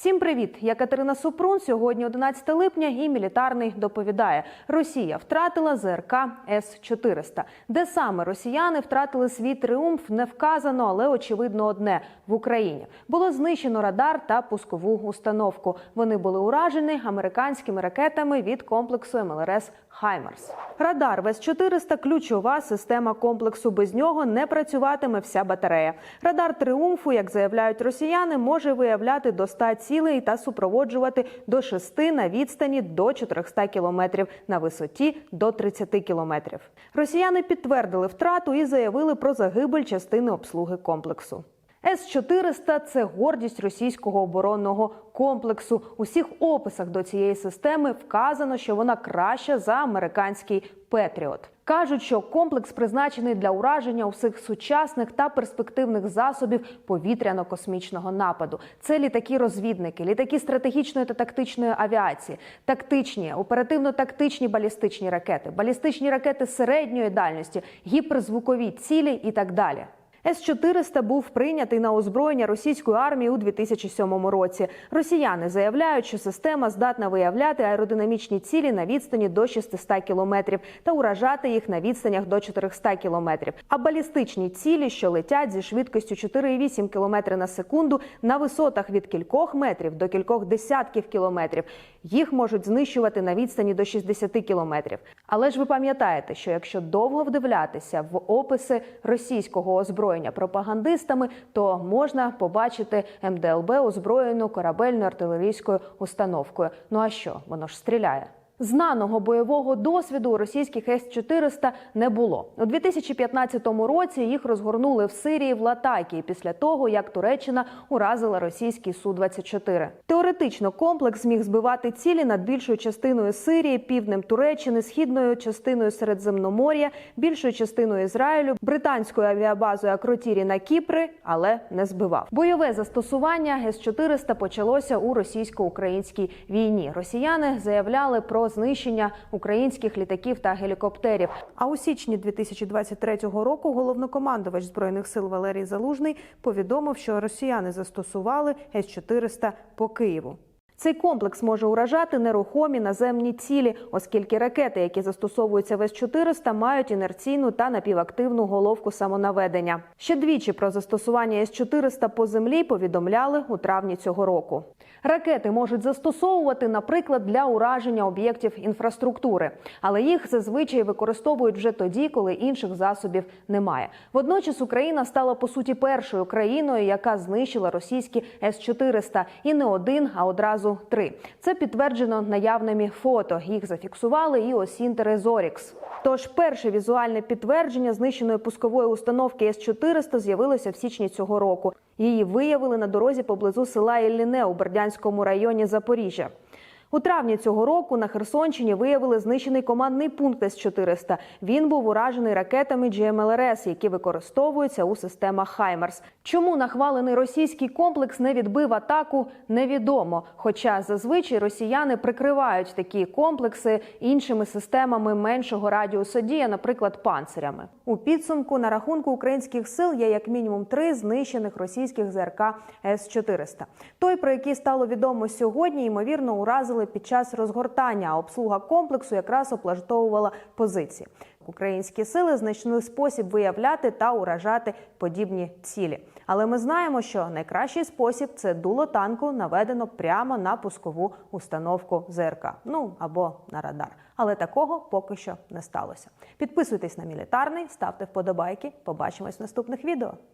Всім привіт! Я Катерина Супрун. Сьогодні 11 липня і мілітарний доповідає: Росія втратила ЗРК С-400. Де саме росіяни втратили свій тріумф, не вказано, але очевидно одне в Україні було знищено радар та пускову установку. Вони були уражені американськими ракетами від комплексу МЛРС Хаймарс. Радар ВС-400 – ключова система комплексу. Без нього не працюватиме вся батарея. Радар тріумфу, як заявляють росіяни, може виявляти до 100 цілей та супроводжувати до 6 на відстані до 400 кілометрів, на висоті до 30 кілометрів. Росіяни підтвердили втрату і заявили про загибель частини обслуги комплексу. С-400 – це гордість російського оборонного комплексу. У всіх описах до цієї системи вказано, що вона краща за американський Петріот. Кажуть, що комплекс призначений для ураження усіх сучасних та перспективних засобів повітряно-космічного нападу. Це літаки-розвідники, літаки стратегічної та тактичної авіації, тактичні, оперативно-тактичні балістичні ракети, балістичні ракети середньої дальності, гіперзвукові цілі і так далі. С-400 був прийнятий на озброєння російської армії у 2007 році. Росіяни заявляють, що система здатна виявляти аеродинамічні цілі на відстані до 600 кілометрів та уражати їх на відстанях до 400 кілометрів. А балістичні цілі, що летять зі швидкістю 4,8 км на секунду на висотах від кількох метрів до кількох десятків кілометрів, їх можуть знищувати на відстані до 60 кілометрів. Але ж ви пам'ятаєте, що якщо довго вдивлятися в описи російського озброєння, пропагандистами, то можна побачити МДЛБ озброєну корабельною артилерійською установкою. Ну а що воно ж стріляє? Знаного бойового досвіду російських С-400 не було у 2015 році. Їх розгорнули в Сирії в Латакії після того, як Туреччина уразила російський су 24 Теоретично комплекс міг збивати цілі над більшою частиною Сирії, півднем Туреччини, східною частиною Середземномор'я, більшою частиною Ізраїлю, британською авіабазою Акротірі на Кіпри, але не збивав. Бойове застосування С-400 почалося у російсько-українській війні. Росіяни заявляли про знищення українських літаків та гелікоптерів. А у січні 2023 року головнокомандувач збройних сил Валерій Залужний повідомив, що росіяни застосували С-400 по Києву. Цей комплекс може уражати нерухомі наземні цілі, оскільки ракети, які застосовуються в С-400, мають інерційну та напівактивну головку самонаведення. Ще двічі про застосування С-400 по землі повідомляли у травні цього року. Ракети можуть застосовувати, наприклад, для ураження об'єктів інфраструктури, але їх зазвичай використовують вже тоді, коли інших засобів немає. Водночас Україна стала по суті першою країною, яка знищила російські С-400. і не один, а одразу три. Це підтверджено наявними фото. Їх зафіксували і Осінтери Зорікс. Тож перше візуальне підтвердження знищеної пускової установки С-400 з'явилося в січні цього року. Її виявили на дорозі поблизу села Ілліне у Бердянському районі Запоріжжя. У травні цього року на Херсонщині виявили знищений командний пункт С-400. Він був уражений ракетами GMLRS, які використовуються у системах Хаймарс. Чому нахвалений російський комплекс не відбив атаку, невідомо. Хоча зазвичай росіяни прикривають такі комплекси іншими системами меншого радіусу дія, наприклад, панцирями. У підсумку на рахунку українських сил є як мінімум три знищених російських ЗРК С-400. Той, про який стало відомо сьогодні, ймовірно, уразили під час розгортання. Обслуга комплексу якраз облаштовувала позиції. Українські сили знайшли спосіб виявляти та уражати подібні цілі. Але ми знаємо, що найкращий спосіб це дуло танку наведено прямо на пускову установку ЗРК. Ну або на радар. Але такого поки що не сталося. Підписуйтесь на мілітарний, ставте вподобайки. Побачимось в наступних відео.